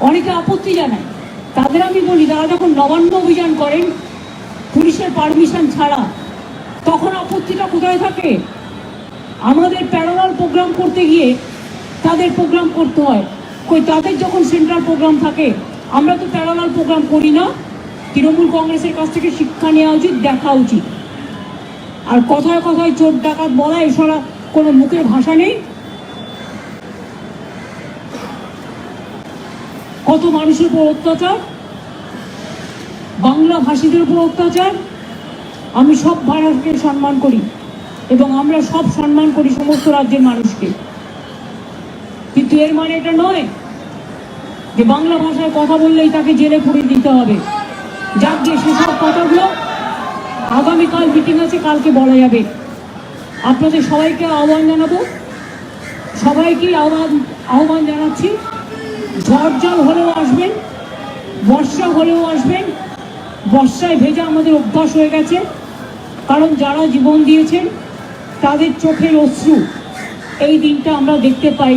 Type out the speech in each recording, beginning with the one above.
অনেকে আপত্তি জানায়। তাদের আমি বলি, তারা যখন নবান্ন অভিযান করেন, পুলিশের পারমিশন ছাড়া, তখন আপত্তিটা কোথায় থাকে? আমাদের প্যারালাল প্রোগ্রাম করতে গিয়ে তাদের প্রোগ্রাম করতে হয়। কই, তাদের যখন সেন্ট্রাল প্রোগ্রাম থাকে, আমরা তো প্যারালাল প্রোগ্রাম করি না। তৃণমূল কংগ্রেসের কাছ থেকে শিক্ষা নেওয়া উচিত, দেখা উচিত। আর কথায় কথায় চোর ডাকাত বলা এছাড়া কোনো মুখের ভাষা নেই। কত মানুষের উপর অত্যাচার? বাংলা ভাষীদের উপর অত্যাচার? আমি সব ভাষাকে সম্মান করি এবং আমরা সব সম্মান করি সমস্ত রাজ্যের মানুষকে। কিন্তু এর মানে এটা নয় যে বাংলা ভাষায় কথা বললেই তাকে জেলে পুড়ে দিতে হবে। যাক যে সেসব কথাগুলো আগামীকাল মিটিং আছে, কালকে বলা যাবে। আপনাদের সবাইকে আহ্বান জানাব। সবাইকে আহ্বান আহ্বান জানাচ্ছি। ঝড় জল হলেও আসবেন বর্ষা হলেও আসবেন বর্ষায় ভেজা আমাদের অভ্যাস হয়ে গেছে। কারণ যারা জীবন দিয়েছেন তাদের চোখের অশ্রু এই দিনটা আমরা দেখতে পাই।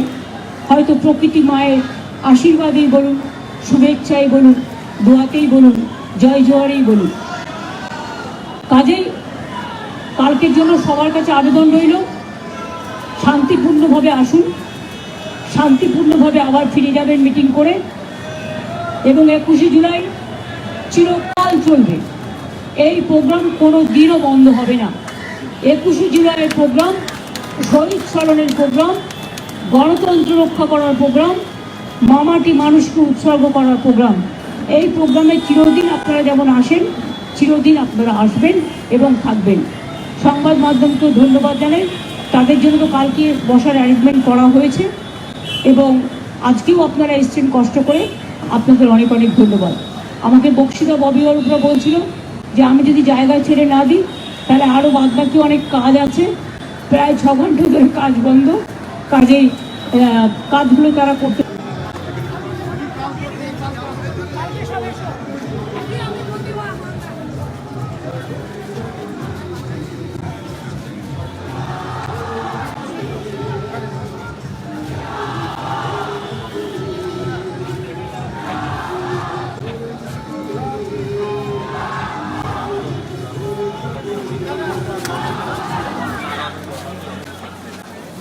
হয়তো প্রকৃতি মায়ের আশীর্বাদেই বলুন, শুভেচ্ছাই বলুন, দোয়াতেই বলুন, জয় জোয়ারেই বলুন। কাজেই কালকের জন্য সবার কাছে আবেদন রইল, শান্তিপূর্ণভাবে আসুন। শান্তিপূর্ণভাবে আবার ফিরে যাবেন মিটিং করে। এবং একুশে জুলাই চিরকাল চলবে। এই প্রোগ্রাম কোনো দিনও বন্ধ হবে না। একুশে জুলাইয়ের প্রোগ্রাম, শহীদ স্মরণের প্রোগ্রাম, গণতন্ত্র রক্ষা করার প্রোগ্রাম, মামাটি মানুষকে উৎসর্গ করার প্রোগ্রাম। এই প্রোগ্রামে চিরদিন আপনারা যেমন আসেন, চিরদিন আপনারা আসবেন এবং থাকবেন। সংবাদ মাধ্যমকেও ধন্যবাদ জানাই। তাদের জন্য তো কালকে বসার অ্যারেঞ্জমেন্ট করা হয়েছে। এবং আজকেও আপনারা এসছেন কষ্ট করে। আপনাদের অনেক অনেক ধন্যবাদ। আমাকে বক্সিদা ববি অরূপরা বলছিল যে, আমি যদি জায়গা ছেড়ে না দিই, তাহলে আরও বাদবাকি অনেক কাজ আছে। প্রায় ছ ঘণ্টা ধরে কাজ বন্ধ। কাজেই কাজগুলো তারা করতে